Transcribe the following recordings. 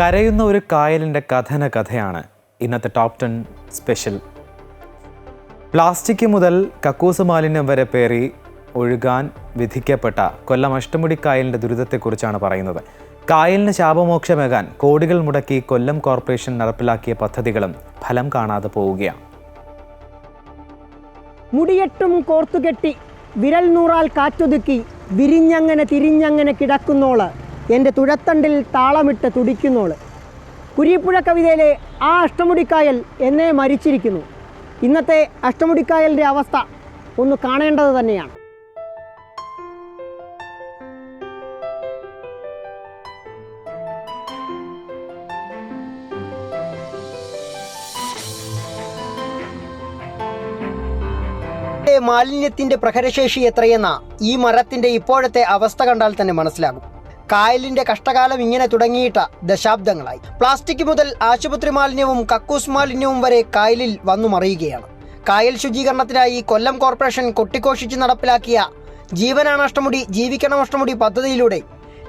കരയുന്ന ഒരു കായലിന്റെ കഥന കഥയാണ് ഇന്നത്തെ ടോപ്പ് ടെൻ സ്പെഷ്യൽ പ്ലാസ്റ്റിക് മുതൽ കക്കൂസ് മാലിന്യം വരെ പേറി ഒഴുകാൻ വിധിക്കപ്പെട്ട കൊല്ലം അഷ്ടമുടി കായലിന്റെ ദുരിതത്തെക്കുറിച്ചാണ് പറയുന്നത്. കായലിന് ശാപമോക്ഷമേകാൻ കോടികൾ മുടക്കി കൊല്ലം കോർപ്പറേഷൻ നടപ്പിലാക്കിയ പദ്ധതികളും ഫലം കാണാതെ പോവുകയാണ്. മുടിയെട്ടും കോർത്തുകെട്ടി വിരൽ നൂറാൽ കാറ്റൊതുക്കി വിരിഞ്ഞങ്ങനെ തിരിഞ്ഞങ്ങനെ കിടക്കുന്നോൾ എന്റെ തുഴത്തണ്ടിൽ താളമിട്ട് തുടിക്കുന്നോൾ കുരിപ്പുഴ കവിതയിലെ ആ അഷ്ടമുടിക്കായൽ എന്നെ മരിച്ചിരിക്കുന്നു. ഇന്നത്തെ അഷ്ടമുടിക്കായലിന്റെ അവസ്ഥ ഒന്ന് കാണേണ്ടത് തന്നെയാണ്. മാലിന്യത്തിന്റെ പ്രഹരശേഷി എത്രയെന്ന ഈ മരത്തിന്റെ ഇപ്പോഴത്തെ അവസ്ഥ കണ്ടാൽ തന്നെ മനസ്സിലാകും. കായലിന്റെ കഷ്ടകാലം ഇങ്ങനെ തുടങ്ങിയിട്ട ദശാബ്ദങ്ങളായി. പ്ലാസ്റ്റിക് മുതൽ ആശുപത്രി മാലിന്യവും കക്കൂസ് മാലിന്യവും വരെ കായലിൽ വന്നു മറിയുകയാണ്. കായൽ ശുചീകരണത്തിനായി കൊല്ലം കോർപ്പറേഷൻ കൊട്ടിഘോഷിച്ച് നടപ്പിലാക്കിയ ജീവനാണഷ്ടമുടി ജീവിക്കണമഷ്ടമുടി ജീവിക്കണം പദ്ധതിയിലൂടെ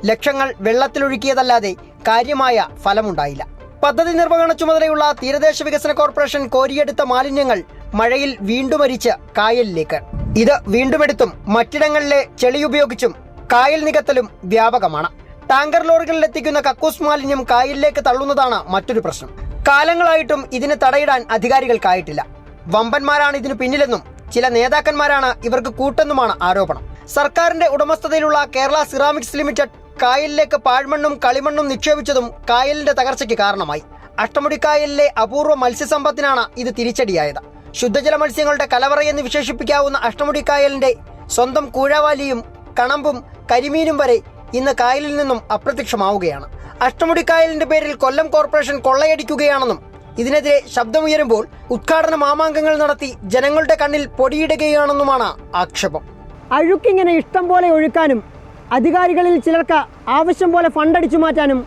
ലക്ഷങ്ങൾ വെള്ളത്തിലൊഴുക്കിയതല്ലാതെ കാര്യമായ ഫലമുണ്ടായില്ല. പദ്ധതി നിർവഹണ ചുമതലയുള്ള തീരദേശ വികസന കോർപ്പറേഷൻ കോരിയെടുത്ത മാലിന്യങ്ങൾ മഴയിൽ വീണ്ടും അരിച്ച് കായലിലേക്ക്. ഇത് വീണ്ടുമെടുത്തും മറ്റിടങ്ങളിലെ ചെളി ഉപയോഗിച്ചും കായൽ നികത്തലും വ്യാപകമാണ്. ടാങ്കർ ലോറികളിൽ എത്തിക്കുന്ന കക്കൂസ് മാലിന്യം കായലിലേക്ക് തള്ളുന്നതാണ് മറ്റൊരു പ്രശ്നം. കാലങ്ങളായിട്ടും ഇതിന് തടയിടാൻ അധികാരികൾക്കായിട്ടില്ല. വമ്പന്മാരാണ് ഇതിനു പിന്നിലെന്നും ചില നേതാക്കന്മാരാണ് ഇവർക്ക് കൂട്ടെന്നുമാണ് ആരോപണം. സർക്കാരിന്റെ ഉടമസ്ഥതയിലുള്ള കേരള സിറാമിക്സ് ലിമിറ്റഡ് കായലിലേക്ക് പാഴ്മണ്ണും കളിമണ്ണും നിക്ഷേപിച്ചതും കായലിന്റെ തകർച്ചയ്ക്ക് കാരണമായി. അഷ്ടമുടിക്കായലിലെ അപൂർവ മത്സ്യസമ്പത്തിനാണ് ഇത് തിരിച്ചടിയായത്. ശുദ്ധജല മത്സ്യങ്ങളുടെ കലവറയെന്ന് വിശേഷിപ്പിക്കാവുന്ന അഷ്ടമുടിക്കായലിന്റെ സ്വന്തം കൂഴവാലിയും കണമ്പും കരിമീനും വരെ ഇന്ന് കായലിൽ നിന്നും അപ്രത്യക്ഷമാവുകയാണ്. അഷ്ടമുടിക്കായലിന്റെ പേരിൽ കൊല്ലം കോർപ്പറേഷൻ കൊള്ളയടിക്കുകയാണെന്നും ഇതിനെതിരെ ശബ്ദമുയരുമ്പോൾ ഉദ്ഘാടന മാമാങ്കങ്ങൾ നടത്തി ജനങ്ങളുടെ കണ്ണിൽ പൊടിയിടുകയാണെന്നുമാണ് ആക്ഷേപം. അഴുക്കിങ്ങനെ ഇഷ്ടം പോലെ ഒഴുക്കാനും അധികാരികളിൽ ചിലർക്ക് ആവശ്യം പോലെ ഫണ്ടടിച്ചു മാറ്റാനും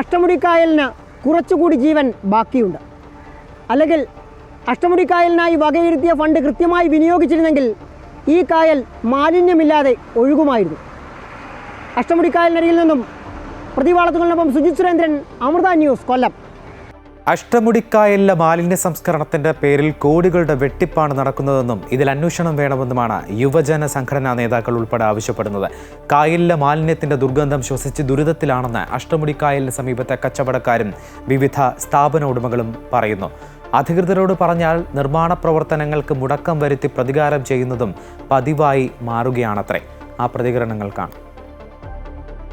അഷ്ടമുടിക്കായലിന് കുറച്ചുകൂടി ജീവൻ ബാക്കിയുണ്ട്. അല്ലെങ്കിൽ അഷ്ടമുടിക്കായലിനായി വകയിരുത്തിയ ഫണ്ട് കൃത്യമായി വിനിയോഗിച്ചിരുന്നെങ്കിൽ ഈ കായൽ മാലിന്യമില്ലാതെ ഒഴുകുമായിരുന്നു. അഷ്ടമുടിക്കായലിനരികിൽ നിന്നും പ്രതിവാളത്തുകളിനൊപ്പം സുജിത് സുരേന്ദ്രൻ അമൃത ന്യൂസ് കൊല്ലം. അഷ്ടമുടിക്കായലിലെ മാലിന്യ സംസ്കരണത്തിന്റെ പേരിൽ കോടികളുടെ വെട്ടിപ്പാണ് നടക്കുന്നതെന്നും ഇതിൽ അന്വേഷണം വേണമെന്നുമാണ് യുവജന സംഘടനാ നേതാക്കൾ ഉൾപ്പെടെ ആവശ്യപ്പെടുന്നത്. കായലിലെ മാലിന്യത്തിന്റെ ദുർഗന്ധം ശ്വസിച്ച് ദുരിതത്തിലാണെന്ന് അഷ്ടമുടിക്കായലിന് സമീപത്തെ കച്ചവടക്കാരും വിവിധ സ്ഥാപന ഉടമകളും പറയുന്നു. അധികൃതരോട് പറഞ്ഞാൽ നിർമ്മാണ പ്രവർത്തനങ്ങൾക്ക് മുടക്കം വരുത്തി പ്രതികാരം ചെയ്യുന്നതും പതിവായി മാറുകയാണത്രേ. ആ പ്രതികരണങ്ങൾ കാണും.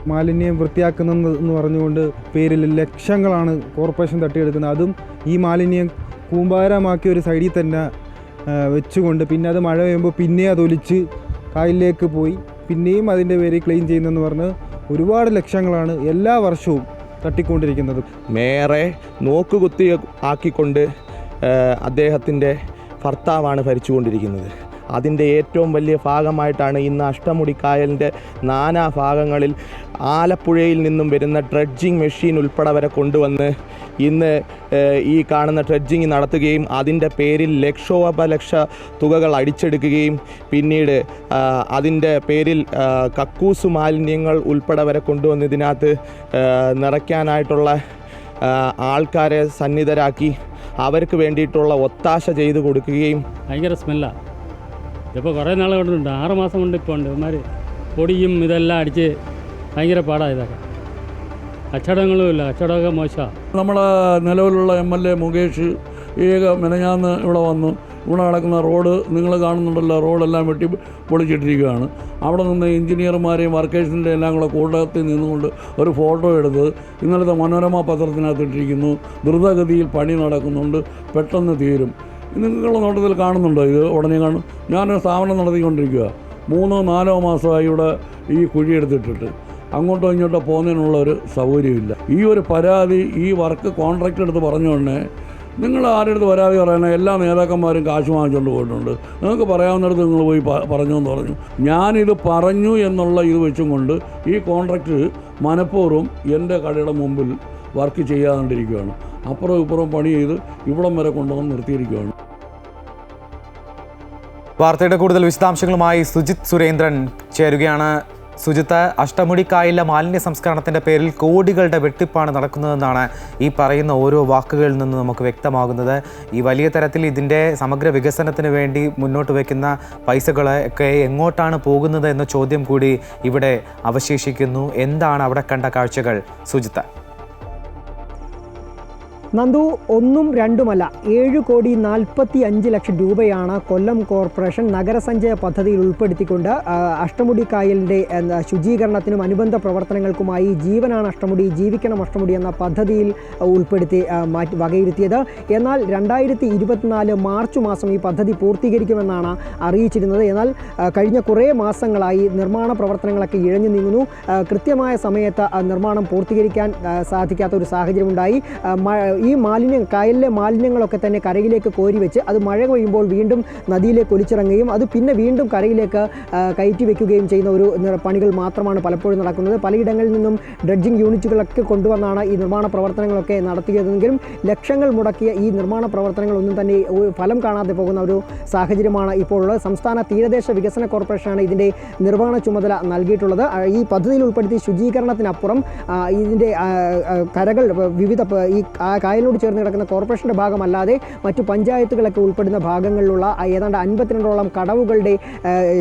മാലിന്യം വൃത്തിയാക്കുന്നതെന്ന് പറഞ്ഞുകൊണ്ട് പേരിൽ ലക്ഷങ്ങളാണ് കോർപ്പറേഷൻ തട്ടിയെടുക്കുന്നത്. അതും ഈ മാലിന്യം കൂമ്പാരമാക്കി ഒരു സൈഡിൽ തന്നെ വെച്ചുകൊണ്ട് പിന്നെ അത് മഴ പെയ്യുമ്പോൾ പിന്നെ അത് ഒലിച്ച് കായലിലേക്ക് പോയി പിന്നെയും അതിന്റെ പേര് ക്ലീൻ ചെയ്യുന്നെന്ന് പറഞ്ഞ് ഒരുപാട് ലക്ഷങ്ങളാണ് എല്ലാ വർഷവും തട്ടിക്കൊണ്ടിരിക്കുന്നത്. മേറെ നോക്കുകുത്തി ആക്കിക്കൊണ്ട് അദ്ദേഹത്തിന്റെ ഭർത്താവാണ് ഭരിച്ചുകൊണ്ടിരിക്കുന്നത്. അതിന്റെ ഏറ്റവും വലിയ ഭാഗമായിട്ടാണ് ഇന്ന് അഷ്ടമുടിക്കായലിന്റെ നാനാ ഭാഗങ്ങളിൽ ആലപ്പുഴയിൽ നിന്നും വരുന്ന ഡ്രഡ്ജിങ് മെഷീൻ ഉൾപ്പെടെ വരെ കൊണ്ടുവന്ന് ഇന്ന് ഈ കാണുന്ന ഡ്രഡ്ജിങ് നടത്തുകയും അതിന്റെ പേരിൽ ലക്ഷോപലക്ഷ തുകകൾ അടിച്ചെടുക്കുകയും പിന്നീട് അതിന്റെ പേരിൽ കക്കൂസ് മാലിന്യങ്ങൾ ഉൾപ്പെടെ വരെ കൊണ്ടുവന്ന് ഇതിനകത്ത് നിറയ്ക്കാനായിട്ടുള്ള ആൾക്കാരെ സന്നിധരാക്കി അവർക്ക് വേണ്ടിയിട്ടുള്ള ഒത്താശ ചെയ്തു കൊടുക്കുകയും ഭയങ്കര സ്മെല്ലാണ് ഇതിപ്പോൾ കുറേ നാൾ കൊണ്ടുണ്ട് ആറ് മാസം കൊണ്ട് ഇപ്പോൾ ഉണ്ട്. ഇവന്മാർ പൊടിയും ഇതെല്ലാം അടിച്ച് ഭയങ്കര പാടാണ് ഇതൊക്കെ. കച്ചവടങ്ങളും ഇല്ല. കച്ചവടമൊക്കെ മോശമാണ് നമ്മളെ നിലവിലുള്ള എം എൽ എ മുകേഷ് ഏക മെനഞ്ഞാന്ന് ഇവിടെ വന്നു. ഇവിടെ നടക്കുന്ന റോഡ് നിങ്ങൾ കാണുന്നുണ്ടല്ലോ റോഡെല്ലാം വെട്ടി പൊളിച്ചിട്ടിരിക്കുകയാണ്. അവിടെ നിന്ന് എഞ്ചിനീയർമാരെയും വർക്കേഴ്സിന്റെ എല്ലാം കൂടെ കൂട്ടത്തിൽ നിന്നുകൊണ്ട് ഒരു ഫോട്ടോ എടുത്ത് ഇന്നലത്തെ മനോരമ പത്രത്തിനകത്ത് ഇട്ടിരിക്കുന്നു. ദ്രുതഗതിയിൽ പണി നടക്കുന്നുണ്ട് പെട്ടെന്ന് തീരും. നിങ്ങളുടെ നോട്ടത്തിൽ കാണുന്നുണ്ടോ ഇത്? ഉടനെ കാണും. ഞാനൊരു സ്ഥാപനം നടത്തിക്കൊണ്ടിരിക്കുക. മൂന്നോ നാലോ മാസമായി ഇവിടെ ഈ കുഴി എടുത്തിട്ടിട്ട്. അങ്ങോട്ടോ ഇങ്ങോട്ടോ പോകുന്നതിനുള്ള ഒരു സൗകര്യമില്ല. ഈ ഒരു പരാതി ഈ വർക്ക് കോൺട്രാക്റ്റ് എടുത്ത് പറഞ്ഞുകൊണ്ടേ നിങ്ങൾ ആരുടെ അടുത്ത് പരാതി പറയണ എല്ലാ നേതാക്കന്മാരും കാശ് വാങ്ങിച്ചുകൊണ്ട് പോയിട്ടുണ്ട്. നിങ്ങൾക്ക് പറയാവുന്നിടത്ത് നിങ്ങൾ പോയി പറഞ്ഞു എന്ന് പറഞ്ഞു. ഞാനിത് പറഞ്ഞു എന്നുള്ള ഇത് വെച്ചും കൊണ്ട് ഈ കോൺട്രാക്റ്റ് മനഃപൂർവം എന്റെ കടയുടെ മുമ്പിൽ വർക്ക് ചെയ്യാതുകൊണ്ടിരിക്കുകയാണ് അപ്പുറം ഇപ്പുറം പണി ചെയ്ത് ഇവിടം വരെ കൊണ്ടുവന്ന് നിർത്തിയിരിക്കുകയാണ്. വാർത്തയുടെ കൂടുതൽ വിശദാംശങ്ങളുമായി സുജിത് സുരേന്ദ്രൻ ചേരുകയാണ്. സുജിത്ത് അഷ്ടമുടിക്കായിലെ മാലിന്യ സംസ്കരണത്തിന്റെ പേരിൽ കോടികളുടെ വെട്ടിപ്പാണ് നടക്കുന്നതെന്നാണ് ഈ പറയുന്ന ഓരോ വാക്കുകളിൽ നിന്ന് നമുക്ക് വ്യക്തമാകുന്നത്. ഈ വലിയ തരത്തിൽ ഇതിന്റെ സമഗ്ര വികസനത്തിന് വേണ്ടി മുന്നോട്ട് വയ്ക്കുന്ന പൈസകൾ ഒക്കെ എങ്ങോട്ടാണ് പോകുന്നത് എന്ന ചോദ്യം കൂടി ഇവിടെ അവശേഷിക്കുന്നു. എന്താണ് അവിടെ കണ്ട കാഴ്ചകൾ സുജിത്ത്? നന്ദു ഒന്നും രണ്ടുമല്ല ഏഴ് കോടി നാൽപ്പത്തി അഞ്ച് ലക്ഷം രൂപയാണ് കൊല്ലം കോർപ്പറേഷൻ നഗരസഞ്ചയ പദ്ധതിയിൽ ഉൾപ്പെടുത്തിക്കൊണ്ട് അഷ്ടമുടി കായലിന്റെ ശുചീകരണത്തിനും അനുബന്ധ പ്രവർത്തനങ്ങൾക്കുമായി ജീവനാണ് അഷ്ടമുടി ജീവിക്കണം അഷ്ടമുടി എന്ന പദ്ധതിയിൽ ഉൾപ്പെടുത്തി മാറ്റി വകയിരുത്തിയത്. എന്നാൽ രണ്ടായിരത്തി ഇരുപത്തിനാല് മാർച്ച് മാസം ഈ പദ്ധതി പൂർത്തീകരിക്കുമെന്നാണ് അറിയിച്ചിരുന്നത്. എന്നാൽ കഴിഞ്ഞ കുറേ മാസങ്ങളായി നിർമ്മാണ പ്രവർത്തനങ്ങളൊക്കെ ഇഴഞ്ഞു നീങ്ങുന്നു. കൃത്യമായ സമയത്ത് നിർമ്മാണം പൂർത്തീകരിക്കാൻ സാധിക്കാത്ത ഒരു സാഹചര്യമുണ്ടായി. ഈ മാലിന്യം കായലിലെ മാലിന്യങ്ങളൊക്കെ തന്നെ കരയിലേക്ക് കോരി വെച്ച് അത് മഴ പെയ്യുമ്പോൾ വീണ്ടും നദിയിലേക്ക് ഒലിച്ചിറങ്ങുകയും അത് പിന്നെ വീണ്ടും കരയിലേക്ക് കയറ്റി വെക്കുകയും ചെയ്യുന്ന ഒരു പണികൾ മാത്രമാണ് പലപ്പോഴും നടക്കുന്നത്. പലയിടങ്ങളിൽ നിന്നും ഡ്രഡ്ജിംഗ് യൂണിറ്റുകളൊക്കെ കൊണ്ടുവന്നാണ് ഈ നിർമ്മാണ പ്രവർത്തനങ്ങളൊക്കെ നടത്തിയതെങ്കിലും ലക്ഷങ്ങൾ മുടക്കിയ ഈ നിർമ്മാണ പ്രവർത്തനങ്ങളൊന്നും തന്നെ ഫലം കാണാതെ പോകുന്ന ഒരു സാഹചര്യമാണ് ഇപ്പോഴുള്ളത്. സംസ്ഥാന തീരദേശ വികസന കോർപ്പറേഷനാണ് ഇതിന്റെ നിർവഹണ ചുമതല നൽകിയിട്ടുള്ളത്. ഈ പദ്ധതിയിൽ ഉൾപ്പെടുത്തി ശുചീകരണത്തിനപ്പുറം ഇതിന്റെ കരകൾ വിവിധ ഈ കായലിനോട് ചേർന്ന് കിടക്കുന്ന കോർപ്പറേഷന്റെ ഭാഗമല്ലാതെ മറ്റു പഞ്ചായത്തുകളൊക്കെ ഉൾപ്പെടുന്ന ഭാഗങ്ങളിലുള്ള ഏതാണ്ട് അൻപത്തിരണ്ടോളം കടവുകളുടെ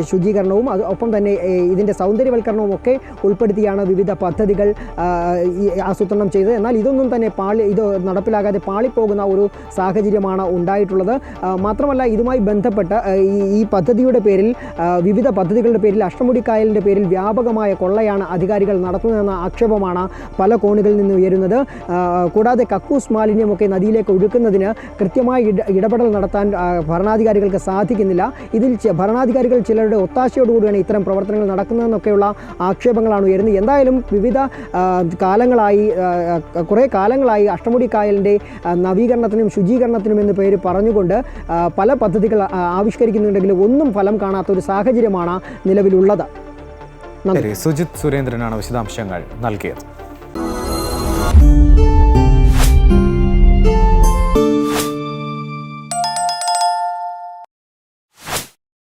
ശുചീകരണവും അത് ഒപ്പം തന്നെ ഇതിന്റെ സൗന്ദര്യവൽക്കരണവും ഒക്കെ ഉൾപ്പെടുത്തിയാണ് വിവിധ പദ്ധതികൾ ആസൂത്രണം ചെയ്തത്. എന്നാൽ ഇതൊന്നും തന്നെ പാളി ഇത് നടപ്പിലാകാതെ പാളിപ്പോകുന്ന ഒരു സാഹചര്യമാണ് ഉണ്ടായിട്ടുള്ളത്. മാത്രമല്ല ഇതുമായി ബന്ധപ്പെട്ട് ഈ പദ്ധതിയുടെ പേരിൽ വിവിധ പദ്ധതികളുടെ പേരിൽ അഷ്ടമുടിക്കായലിന്റെ പേരിൽ വ്യാപകമായ കൊള്ളയാണ് അധികാരികൾ നടത്തുന്നതെന്ന ആക്ഷേപമാണ് പല കോണുകളിൽ നിന്ന് ഉയരുന്നത്. കൂടാതെ കക്കൂസ് മാലിന്യമൊക്കെ നദിയിലേക്ക് ഒഴുക്കുന്നതിന് കൃത്യമായി ഇട ഇടപെടൽ നടത്താൻ ഭരണാധികാരികൾക്ക് സാധിക്കുന്നില്ല. ഇതിൽ ഭരണാധികാരികൾ ചിലരുടെ ഒത്താശയോടുകൂടിയാണ് ഇത്തരം പ്രവർത്തനങ്ങൾ നടക്കുന്നതെന്നൊക്കെയുള്ള ആക്ഷേപങ്ങളാണ് ഉയരുന്നത്. എന്തായാലും വിവിധ കാലങ്ങളായി കുറേ കാലങ്ങളായി അഷ്ടമുടി കായലിന്റെ നവീകരണത്തിനും ശുചീകരണത്തിനും എന്ന് പേര് പറഞ്ഞുകൊണ്ട് പല പദ്ധതികൾ ആവിഷ്കരിക്കുന്നുണ്ടെങ്കിലും ഒന്നും ഫലം കാണാത്ത ഒരു സാഹചര്യമാണ് നിലവിലുള്ളത്. സുജിത് സുരേന്ദ്രനാണ് വിശദാംശങ്ങൾ നൽകിയത്.